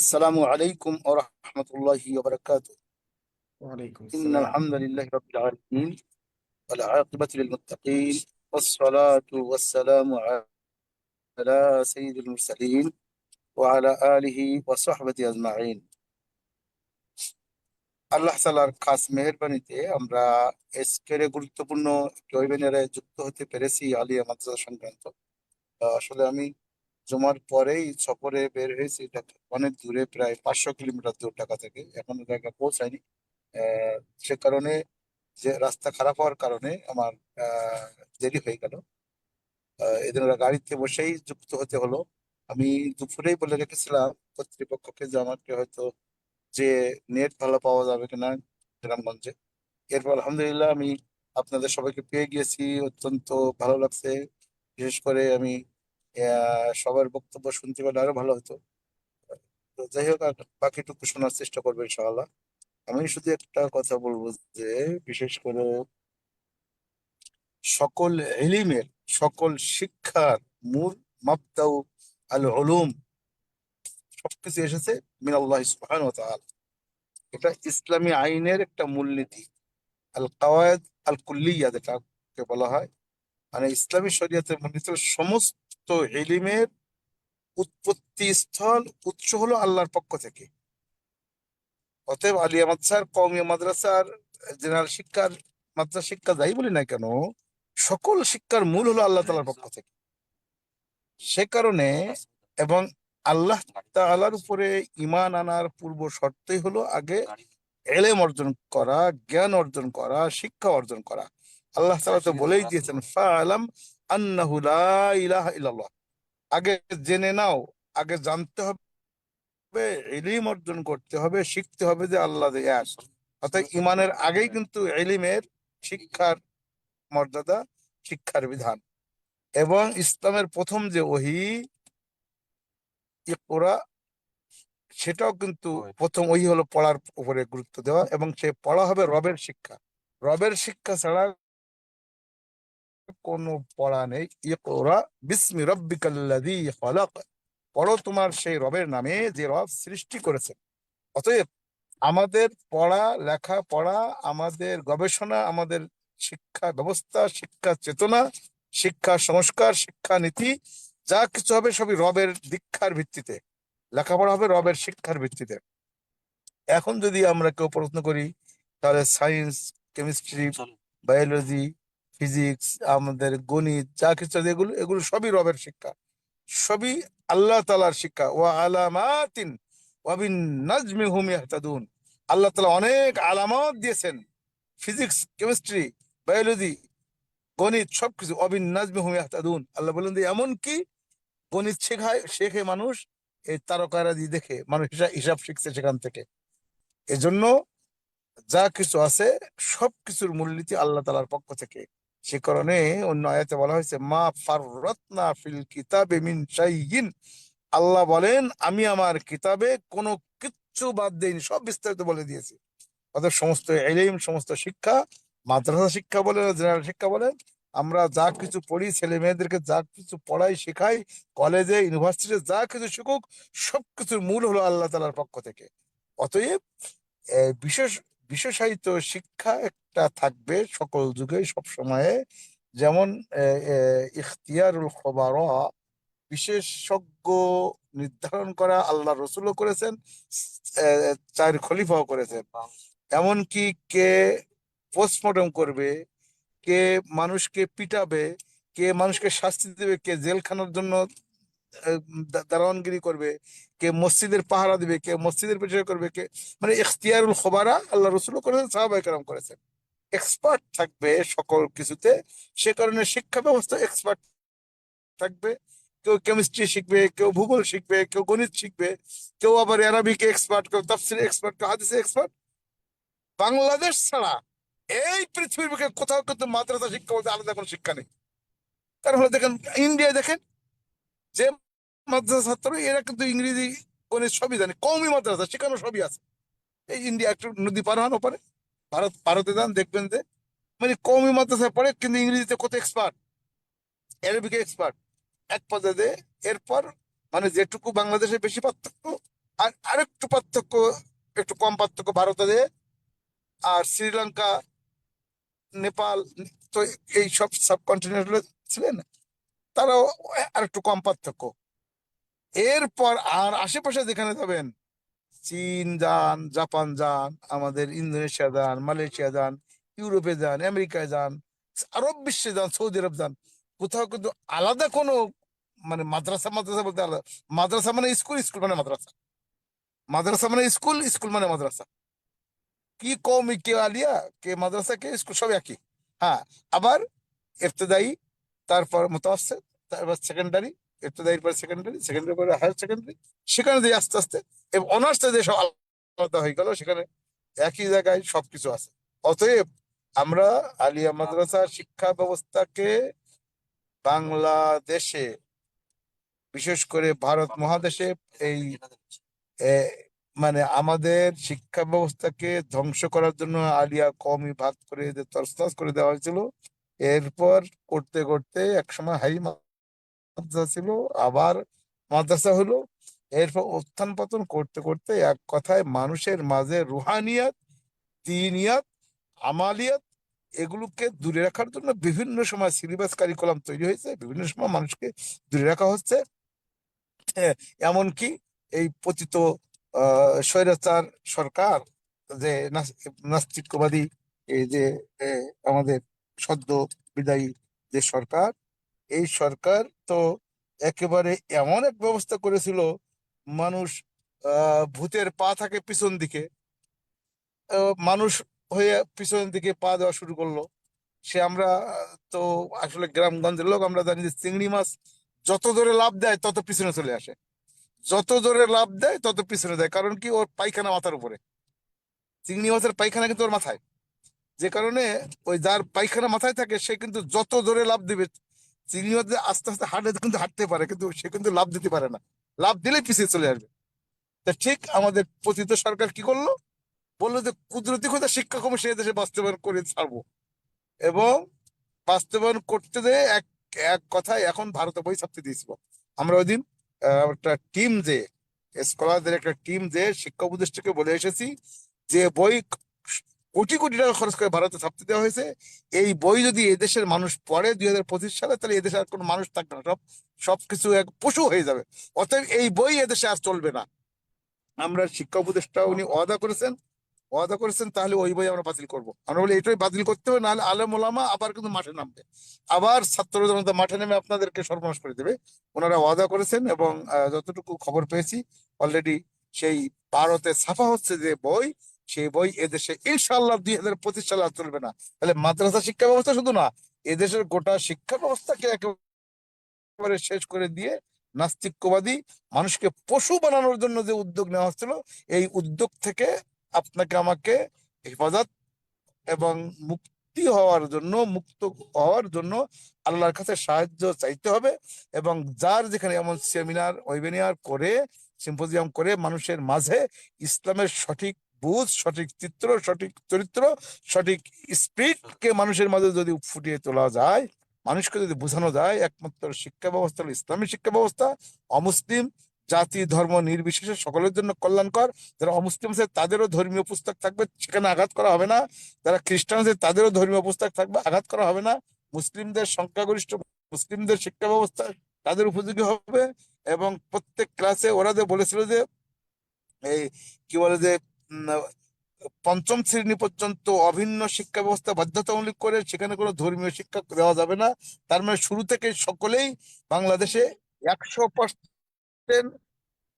আসসালামু আলাইকুম ওয়া রাহমাতুল্লাহি ওয়া বারাকাতুহু। ওয়া আলাইকুম আসসালাম। ইন্নাল হামদালিল্লাহি রাব্বিল আলামিন ওয়াল আকিবাতু লিল মুত্তাকিন ওয়াস সালাতু ওয়াস সালামু আলা সাইয়্যিদিল আল্লাহ তাআলার খাস মেহেরবানিতে আমরা এসকের গুরুত্বপূর্ণ ওয়েবিনারে যুক্ত হতে পেরেছি আলিয়া মাদ্রাসা সংক্রান্ত। আসলে আমি জমার পরেই সফরে বের হয়েছি ঢাকা অনেক দূরে, প্রায় পাঁচশো কিলোমিটার দূর ঢাকা থেকে। এখনও জায়গা পৌঁছায়নি। সে কারণে যে রাস্তা খারাপ হওয়ার কারণে আমার দেরি হয়ে গেল। এদিন ওরা গাড়িতে বসেই যুক্ত হতে হলো। আমি দুপুরেই বলে রেখেছিলাম কর্তৃপক্ষকে যে আমাকে হয়তো যে নেট ভালো পাওয়া যাবে কিনা গ্রামগঞ্জে। এরপর আলহামদুলিল্লাহ আমি আপনাদের সবাইকে পেয়ে গিয়েছি। অত্যন্ত ভালো লাগছে। বিশেষ করে আমি সবার বক্তব্য শুনতে পারলে আরও ভালো হতো। যাই হোক, আর বাকিটুকু শোনার চেষ্টা করব ইনশাআল্লাহ। আমি শুধু একটা কথা বলব যে, বিশেষ করে সকল এলিমের, সকল শিক্ষার মূল মাবদাউ আল উলুম সবকিছু এসেছে মিনাল্লাহ তাআলা। এটা ইসলামী আইনের একটা মূলনীতি। আল কাওয়ায়েদ আল কুল্লিয়া যেটাকে বলা হয়। মানে ইসলামী শরীয়তের মূলনীতি হলো সমস্ত এলিমের উৎপত্তি স্থল উৎস হলো আল্লাহর পক্ষ থেকে। অতএব আলিয়া মাদ্রাসার, কওমি মাদ্রাসার, জেনারেল শিক্ষার, মাদ্রাসা শিক্ষা যাই বলি না কেন, সকল শিক্ষার মূল হলো আল্লাহ তাআলার পক্ষ থেকে। সে কারণে এবং আল্লাহ তাআলার উপরে ইমান আনার পূর্ব শর্তই হলো আগে এলেম অর্জন করা, জ্ঞান অর্জন করা, শিক্ষা অর্জন করা। আল্লাহ তাআলা তো বলেই দিয়েছেন ফাআলাম আন্নাহু লা ইলাহা ইল্লাল্লাহ। আগে জেনে নাও আগে জানতে হবে এলিম অর্জন করতে হবে শিখতে হবে যে আল্লাহ এক। অর্থাৎ ইমানের আগেই কিন্তু এলিমের শিক্ষার মর্যাদা শিক্ষার বিধান। এবং ইসলামের প্রথম যে ওহি ইকরা সেটাও কিন্তু প্রথম ওই হলো পড়ার উপরে গুরুত্ব দেওয়া এবং সে পড়া হবে রবের শিক্ষা। রবের শিক্ষা ছাড়া কোনো পড়া নেই। ইকরা বিসমি রব্বিকাল্লাযী খলাক। পড়ো তোমার সেই রবের নামে যে রব সৃষ্টি করেছে। অতএব আমাদের পড়া লেখা পড়া আমাদের গবেষণা আমাদের শিক্ষা ব্যবস্থা শিক্ষা চেতনা শিক্ষা সংস্কার শিক্ষা নীতি যা কিছু হবে সবই রবের দীক্ষার ভিত্তিতে। লেখাপড়া হবে রবের শিক্ষার ভিত্তিতে। এখন যদি আমরা কেউ প্রশ্ন করি তাহলে সায়েন্স কেমিস্ট্রি বায়োলজি ফিজিক্স আমাদের গণিত, যা কিছু এগুলো এগুলো সবই রবের শিক্ষা। সবই আল্লাহ তালার শিক্ষা। ও আলামাতিন ওয়াবিন নাজমি হুম ইয়াহতাদুন। আল্লাহ তালা অনেক আলামত দিয়েছেন। ফিজিক্স কেমিস্ট্রি বায়োলজি গণিত সবকিছু অবিন নাজমি হুম ইয়াহতাদুন। আল্লাহ বলেন যে, এমন কি গণিত শেখায়, শেখে মানুষ, এই তারকারাজি দেখে, মানুষ হিসাব হিসাব শিখছে সেখান থেকে। এজন্য যা কিছু আছে, সবকিছুর মূলনীতি আল্লাহ তালার পক্ষ থেকে। সে কারণে অন্য আয়াতে বলা হয়েছে, মা ফাররাতনা ফিল কিতাবে মিন শাইইন। আল্লাহ বলেন, আমি আমার কিতাবে কোনো কিচ্ছু বাদ দেইনি, সব বিস্তারিত বলে দিয়েছি। অর্থাৎ সমস্ত এলিম সমস্ত শিক্ষা, মাদ্রাসা শিক্ষা বলেন, জেনারেল শিক্ষা বলেন, আমরা যা কিছু পড়ি, ছেলে মেয়েদেরকে যা কিছু পড়াই, শেখাই, কলেজে, ইউনিভার্সিটিতে যা কিছু শিখুক, সবকিছুর মূল হলো আল্লাহ তালার পক্ষ থেকে। অতএব বিশেষ বিশেষায়িত শিক্ষা একটা থাকবে সকল যুগে, সব সময়ে। যেমন ইখতিয়ারুল খবরা, বিশেষজ্ঞ নির্ধারণ করা আল্লাহ রসুলও করেছেন চার খলিফাও করেছেন। এমনকি কে পোস্টমর্টম করবে, কে মানুষকে পিটাবে, কে মানুষকে শাস্তি দেবে, কে জেলখানার জন্য দারোয়ানগিরি করবে, কে মসজিদের পাহারা দিবে, কে মসজিদের পেছনে করবে, কে মানে ইখতিয়ারুল খবরা আল্লাহ রসুলও করেছেন সাহাবাই কালাম করেছেন। এক্সপার্ট থাকবে সকল কিছুতে, সে কারণে শিক্ষা ব্যবস্থা এক্সপার্ট থাকবে। কেউ কেমিস্ট্রি শিখবে, কেউ ভূগোল শিখবে, কেউ গণিত শিখবে, কেউ আবার অ্যারাবিক এক্সপার্ট কেউ তাফসির এক্সপার্ট কেউ হাদিসে এক্সপার্ট বাংলাদেশ ছাড়া এই পৃথিবীর কোথাও কিন্তু মাদ্রাসা শিক্ষা বলতে আলাদা কোনো শিক্ষা নেই। তার ফলে দেখেন, ইন্ডিয়ায় দেখেন যে মাদ্রাসা ছাত্র, এরা কিন্তু ইংরেজি, গণিত সবই জানে। কমই মাদ্রাসা সেখানে সবই আছে। এই ইন্ডিয়া একটু নদী পার হন ওপারে। ভারত, ভারতে যান, দেখবেন যে মানে কমই মাদ্রাসায় পড়ে, কিন্তু ইংরেজিতে কত এক্সপার্ট অ্যারবিকে এক্সপার্ট এক পর্যায়ে এরপর মানে যেটুকু বাংলাদেশে বেশি পার্থক্য, আর আরেকটু পার্থক্য, একটু কম পার্থক্য, ভারতে আর শ্রীলঙ্কা, নেপাল, তো এই সব সাবকন্টিনেন্ট ছিলেন তারাও আর একটু কম পার্থক্য। এরপর আর আশেপাশে যেখানে যাবেন, চীন যান, জাপান যান, আমাদের ইন্দোনেশিয়া যান, মালয়েশিয়া যান, ইউরোপে যান, আমেরিকায় যান, আরব বিশ্বে যান, সৌদি আরব যান, কোথাও কিন্তু আলাদা কোনো মানে মাদ্রাসা মাদ্রাসা বলতে আলাদা। মাদ্রাসা মানে স্কুল স্কুল মানে মাদ্রাসা। মাদ্রাসা মানে স্কুল স্কুল মানে মাদ্রাসা। কি কৌমি কে আলিয়া, কে মাদ্রাসা, কে স্কুল, সব একই। হ্যাঁ আবার ইফতেদায়ী তারপর মোতাসির তারপর সেকেন্ডারি ইফতেদায়ীর পর সেকেন্ডারি সেকেন্ডারি পরে হায়ার সেকেন্ডারি সেখানে দিয়ে আস্তে আস্তে, এবং অনার্স যে সব আলাদা হয়ে গেল, সেখানে একই জায়গায় সবকিছু আছে। অতএব আমরা আলিয়া মাদ্রাসা শিক্ষা ব্যবস্থাকে বাংলাদেশে, বিশেষ করে ভারত মহাদেশে এই মানে আমাদের শিক্ষা ব্যবস্থাকে ধ্বংস করার জন্য আলিয়া কমই ভাগ করে যে তরসাস করে দেওয়া হয়েছিল। এরপর করতে করতে এক একসময় হাই মাদ্রাসা ছিল, আবার মাদ্রাসা হলো। এরপর উত্থান পতন করতে করতে এক কথায় মানুষের মাঝে রুহানিয়াত দিনিয়াত আমালিয়াত এগুলোকে দূরে রাখার জন্য বিভিন্ন সময় সিলেবাস কারিকুলাম তৈরি হয়েছে, বিভিন্ন সময় মানুষকে দূরে রাখা হচ্ছে। এ- এমনকি এই পতিত স্বৈরাচার সরকার যে নাস- নাস্তিক্যবাদী এই যে আমাদের সদ্য বিদায়ী যে সরকার, এই সরকার তো একেবারে এমন এক ব্যবস্থা করেছিল, মানুষ ভূতের পা থাকে পিছন দিকে মানুষ হয়ে পিছন দিকে পা দেওয়া শুরু করল। সে আমরা, তো আসলে গ্রামগঞ্জের লোক আমরা জানি যে চিংড়ি মাছ যত জোরে লাভ দেয় তত পিছনে চলে আসে। যত জোরে লাভ দেয় তত পিছনে দেয় কারণ কি ওর পায়খানা মাথার উপরে। চিংড়ি মাছের পায়খানা কিন্তু ওর মাথায়। যে কারণে ওই যার পায়খানা মাথায় থাকে, সে কিন্তু যত জোরে লাভ দিবে যে আস্তে আস্তে হাঁটে কিন্তু হাঁটতে পারে, কিন্তু সে কিন্তু লাভ দিতে পারে না। লাভ দিলে পিছিয়ে চলে আসবে। তা ঠিক আমাদের পতিত সরকার কি করল? বলল যে, কুদরতি কথা শিক্ষা কমিশন দেশে বাস্তবায়ন করে ছাড়বো। এবং বাস্তবায়ন করতে যেয়ে এক এক কথায় এখন ভারতে বই ছাপতে দিয়েছিল। আমরা ওই দিন একটা টিম যে, স্কলারদের একটা টিম যে, শিক্ষা উপদেষ্টাকে বলে এসেছি যে, বই কোটি কোটি টাকা খরচ করে ভারতে ছাপতে দেওয়া হয়েছে। এই বই যদি এদেশের মানুষ পড়ে দুই হাজার পঁচিশ সালে, তাহলে এদেশে আর কোনো মানুষ থাকবে না। সব, সবকিছু এক পশু হয়ে যাবে। অতএব এই বই এদেশে আর চলবে না। আমরা শিক্ষা উপদেষ্টা উনি ওয়াদা করেছেন। ওয়াদা করেছেন, তাহলে ওই বই আমরা বাতিল করব। আমরা বলি এটাই বাতিল করতে হবে, নাহলে আলম ওলামা আবার কিন্তু মাঠে নামবে। আবার ছাত্র জনতা মাঠে নেমে আপনাদেরকে সর্বনাশ করে দেবে। ওনারা ওয়াদা করেছেন এবং যতটুকু খবর পেয়েছি অলরেডি সেই ভারতে ছাপা হচ্ছে যে বই সেই বই এদেশে ইনশাল্লাহ দুই হাজার পঁচিশ সালে আর চলবে না। তাহলে মাদ্রাসা শিক্ষা ব্যবস্থা শুধু না, এদেশের গোটা শিক্ষা ব্যবস্থাকে একেবারে শেষ করে দিয়ে নাস্তিক্যবাদী মানুষকে পশু বানানোর জন্য যে উদ্যোগ নেওয়া হচ্ছিল, এই উদ্যোগ থেকে আপনাকে আমাকে হেফাজত এবং মুক্তি হওয়ার জন্য, মুক্ত হওয়ার জন্য আল্লাহর কাছে সাহায্য চাইতে হবে এবং যার যেখানে এমন সেমিনার ওয়েবিনার করে সিম্পোজিয়াম করে মানুষের মাঝে ইসলামের সঠিক বুঝ সঠিক চিত্র, সঠিক চরিত্র, সঠিক স্পিরিটকে মানুষের মাঝে যদি ফুটিয়ে তোলা যায়, মানুষকে যদি বোঝানো যায়, একমাত্র শিক্ষা ব্যবস্থা হলো ইসলামী শিক্ষা ব্যবস্থা। অমুসলিম জাতি, ধর্ম নির্বিশেষে সকলের জন্য কল্যাণকর। যারা অমুসলিম আছে, তাদেরও ধর্মীয় পুস্তক থাকবে, সেখানে আঘাত করা হবে না। যারা খ্রিস্টান আছে, তাদেরও ধর্মীয় পুস্তক থাকবে, আঘাত করা হবে না। মুসলিমদের সংখ্যাগরিষ্ঠ মুসলিমদের শিক্ষা ব্যবস্থা তাদের উপযোগী হবে। এবং প্রত্যেক ক্লাসে ওরা যে বলেছিল যে, এই কি বলে যে পঞ্চম শ্রেণি পর্যন্ত অভিন্ন শিক্ষা ব্যবস্থা বাধ্যতামূলক করে সেখানে কোনো ধর্মীয় শিক্ষা দেওয়া যাবে না। তার মানে শুরু থেকে সকলেই বাংলাদেশে একশো পার্সেন্ট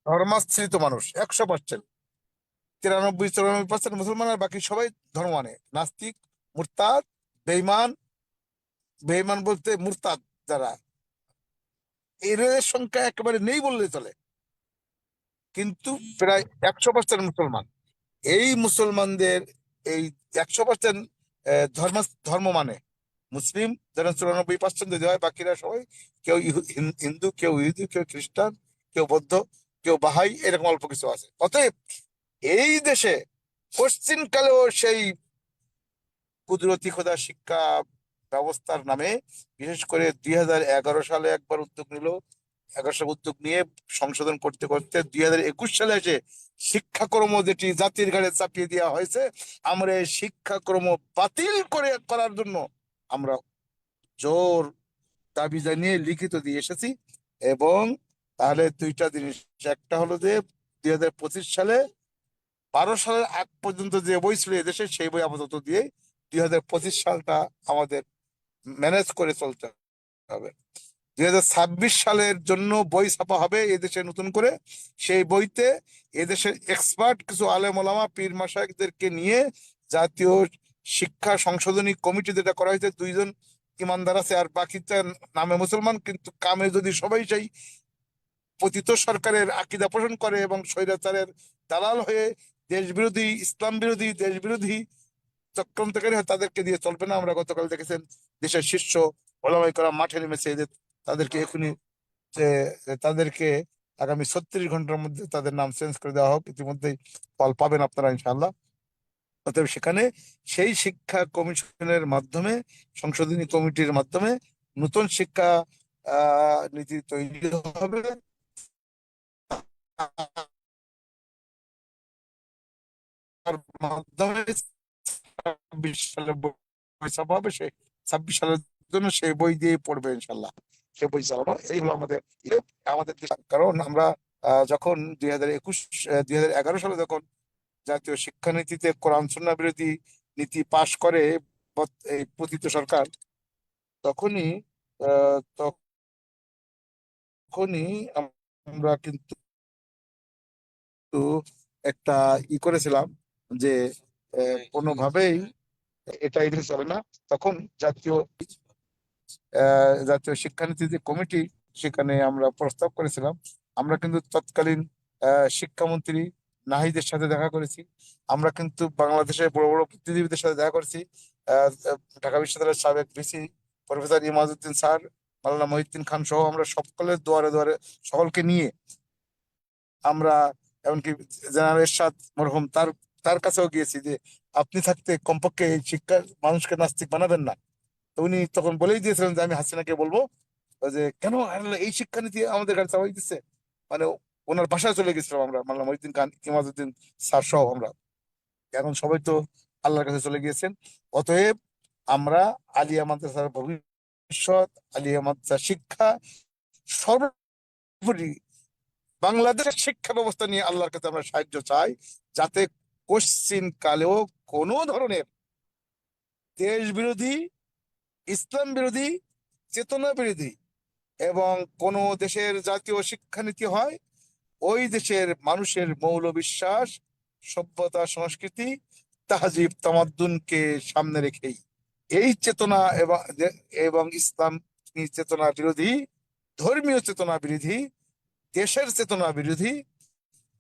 ধর্মাশ্রিত মানুষ, একশো পার্সেন্ট। তিরানব্বই, চুরানব্বই পার্সেন্ট মুসলমান আর বাকি সবাই ধর্ম মানে নাস্তিক, মুরতাদ বেইমান বেইমান বলতে মুরতাদ যারা। এদের সংখ্যা একেবারে নেই বললে চলে। কিন্তু প্রায় একশো পার্সেন্ট মুসলমান। এই মুসলমানদের এই একশো পার্সেন্ট ধর্ম ধর্ম মানে। মুসলিম যারা চুরানব্বই পার্সেন্ট যদি হয়, বাকিরা সবাই কেউ হিন্দু, কেউ ইহুদি, কেউ খ্রিস্টান, কেউ বৌদ্ধ, কেউ বাহাই, এরকম অল্প কিছু আছে। অতএব এই দেশে পশ্চিমকালেও সেই কুদরতি খোদা শিক্ষা ব্যবস্থার নামে, বিশেষ করে দুই হাজার এগারো সালে একবার উদ্যোগ নিল সালে উদ্যোগ নিয়ে সংশোধন করতে করতে দুই হাজার একুশ সালে এসে শিক্ষাক্রম যেটি জাতির ঘাড়ে চাপিয়ে দেওয়া হয়েছে, আমরা এই শিক্ষাক্রম বাতিল করে করার জন্য আমরা জোর দাবি জানিয়ে লিখিত দিয়ে এসেছি। এবং তাহলে দুইটা জিনিস, একটা হলো যে দুই হাজার পঁচিশ সালে, বারো সালের আগ পর্যন্ত যে বই ছিল এদেশে সেই বই আপাতত দিয়ে দুই হাজার পঁচিশ সালটা আমাদের ম্যানেজ করে চলতে হবে। দুই হাজার ছাব্বিশ সালের জন্য বই ছাপা হবে এদেশে নতুন করে। সেই বইতে এদেশের এক্সপার্ট কিছু আলেম ওলামা, পীর মাসায়কদেরকে নিয়ে জাতীয় শিক্ষা সংশোধনী কমিটি যেটা করা হয়েছে, দুইজন ইমানদার আছে আর বাকিটা নামে মুসলমান, কিন্তু কামে যদি সবাই চাই পতিত সরকারের আকিদা পোষণ করে এবং স্বৈরাচারের দালাল হয়ে দেশ বিরোধী ইসলাম বিরোধী দেশ বিরোধী চক্রান্তকারী তাদেরকে দিয়ে চলবে না। আমরা গতকাল দেখেছেন দেশের শীর্ষ ওলামাই করা মাঠে নেমেছে এদের তাদেরকে এখনই যে তাদেরকে আগামী ছত্রিশ ঘণ্টার মধ্যে তাদের নাম চেঞ্জ করে দেওয়া হোক। ইতিমধ্যেই ফল পাবেন আপনারা ইনশাআল্লাহ। অতএব সেখানে সেই শিক্ষা কমিশনের মাধ্যমে সংশোধনী কমিটির মাধ্যমে নতুন শিক্ষা নীতি তৈরি হবে। মাধ্যমে ছাব্বিশ সালে বই ছাপা হবে সেই ছাব্বিশ সালের জন্য সেই বই দিয়ে পড়বে ইনশাল্লাহ সে বই চালানো এই হলো আমাদের আমাদের কারণ আমরা যখন দুই হাজার একুশ দুই হাজার এগারো সালে যখন জাতীয় শিক্ষানীতিতে কোরআন সুন্নাহ বিরোধী নীতি পাশ করে এই পতিত সরকার, তখনই তখনই আমরা কিন্তু একটা ই করেছিলাম যে কোনোভাবেই এটা এটা চলে না। তখন জাতীয় জাতীয় শিক্ষানীতি যে কমিটি, সেখানে আমরা প্রস্তাব করেছিলাম। আমরা কিন্তু তৎকালীন শিক্ষামন্ত্রী নাহিদের সাথে দেখা করেছি। আমরা কিন্তু বাংলাদেশের বড় বড় বুদ্ধিজীবীদের সাথে দেখা করেছি। ঢাকা বিশ্ববিদ্যালয়ের সাবেক VC professor Emajuddin sir, Maulana Mohiuddin Khan সহ আমরা সকলের দুয়ারে দুয়ারে সকলকে নিয়ে আমরা এমনকি জেনারেল এরশাদ মরহুম তার তার কাছেও গিয়েছি যে আপনি থাকতে কমপক্ষে এই শিক্ষার মানুষকে নাস্তিক বানাবেন না। উনি তখন বলেই দিয়েছিলেন যে আমি হাসিনাকে বলব যে, কেন এই শিক্ষানীতি আমাদের কাছে চাপাই দিচ্ছে? মানে ওনার বাসায় চলে গেছিলাম আমরা মাল্লা মহিউদ্দিন খান ইমাজউদ্দিন স্যার সহ আমরা। এখন সবাই তো আল্লাহর কাছে চলে গিয়েছেন। অতএব আমরা আলিয়া মাদ্রাসার ভবিষ্যৎ, আলিয়া মাদ্রাসা শিক্ষা, সর্বোপরি বাংলাদেশের শিক্ষা ব্যবস্থা নিয়ে আল্লাহর কাছে আমরা সাহায্য চাই, যাতে কোশ্চিন কালেও কোনো ধরনের দেশ বিরোধী ইসলাম বিরোধী, চেতনা বিরোধী এবং কোন দেশের জাতীয় শিক্ষানীতি হয়, ওই দেশের মানুষের মৌল বিশ্বাস, সভ্যতা, সংস্কৃতি তাহাজিব তামাদ্দুনকে সামনে রেখেই। এই চেতনা এবং ইসলাম চেতনা বিরোধী, ধর্মীয় চেতনা বিরোধী, দেশের চেতনা বিরোধী,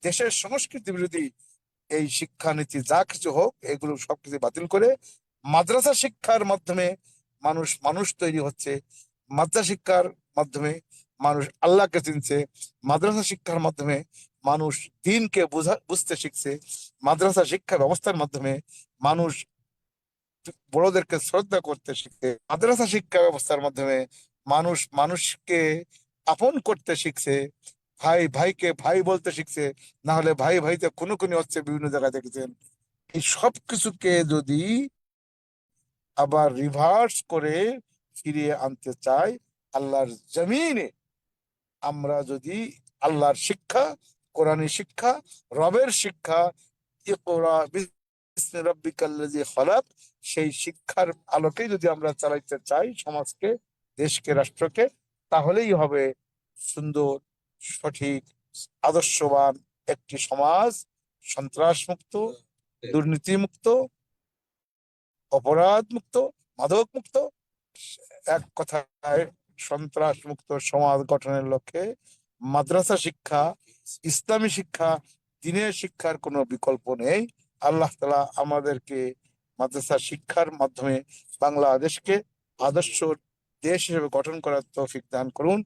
দেশের সংস্কৃতি বিরোধী এই শিক্ষানীতি যা কিছু হোক, এগুলো সবকিছু বাতিল করে মাদ্রাসা শিক্ষার মাধ্যমে মানুষ মানুষ তৈরি হচ্ছে মাদ্রাসা শিক্ষার মাধ্যমে, মানুষ আল্লাহকে চিনছে, মাদ্রাসা শিক্ষার মাধ্যমে মানুষ দিনকে বোঝা, বুঝতে শিখছে, মাদ্রাসা শিক্ষা ব্যবস্থার মাধ্যমে মানুষ বড়দেরকে শ্রদ্ধা করতে শিখছে, মাদ্রাসা শিক্ষা ব্যবস্থার মাধ্যমে মানুষ, মানুষকে আপন করতে শিখছে, ভাই ভাইকে ভাই বলতে শিখছে না হলে ভাই ভাইতে কোনো কোনো হচ্ছে বিভিন্ন জায়গায় দেখেছেন। এই সব কিছুকে যদি আবার রিভার্স করে ফিরিয়ে আনতে চাই আল্লাহর জমিনে। আমরা যদি আল্লাহর শিক্ষা কোরআনী শিক্ষা, রবের শিক্ষা সেই শিক্ষার আলোকে যদি আমরা চালাইতে চাই সমাজকে, দেশকে, রাষ্ট্রকে, তাহলেই হবে সুন্দর, সঠিক, আদর্শবান একটি সমাজ সন্ত্রাস মুক্ত দুর্নীতি মুক্ত অপরাধ মুক্ত মাদক মুক্ত এক কথায় সন্ত্রাস মুক্ত সমাজ গঠনের লক্ষ্যে মাদ্রাসা শিক্ষা, ইসলামী শিক্ষা, দিনের শিক্ষার কোনো বিকল্প নেই। আল্লাহ তালা আমাদেরকে মাদ্রাসা শিক্ষার মাধ্যমে বাংলাদেশকে আদর্শ দেশ হিসেবে গঠন করার তৌফিক দান করুন।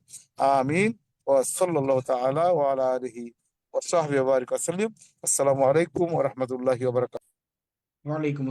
আমিন। ও সাল্লাল্লাহু তাআলা ওয়া আলা আলিহি ওয়া সাল্লিম। আসসালামু আলাইকুম রাহমাতুল্লাহি ওয়ালাইকুম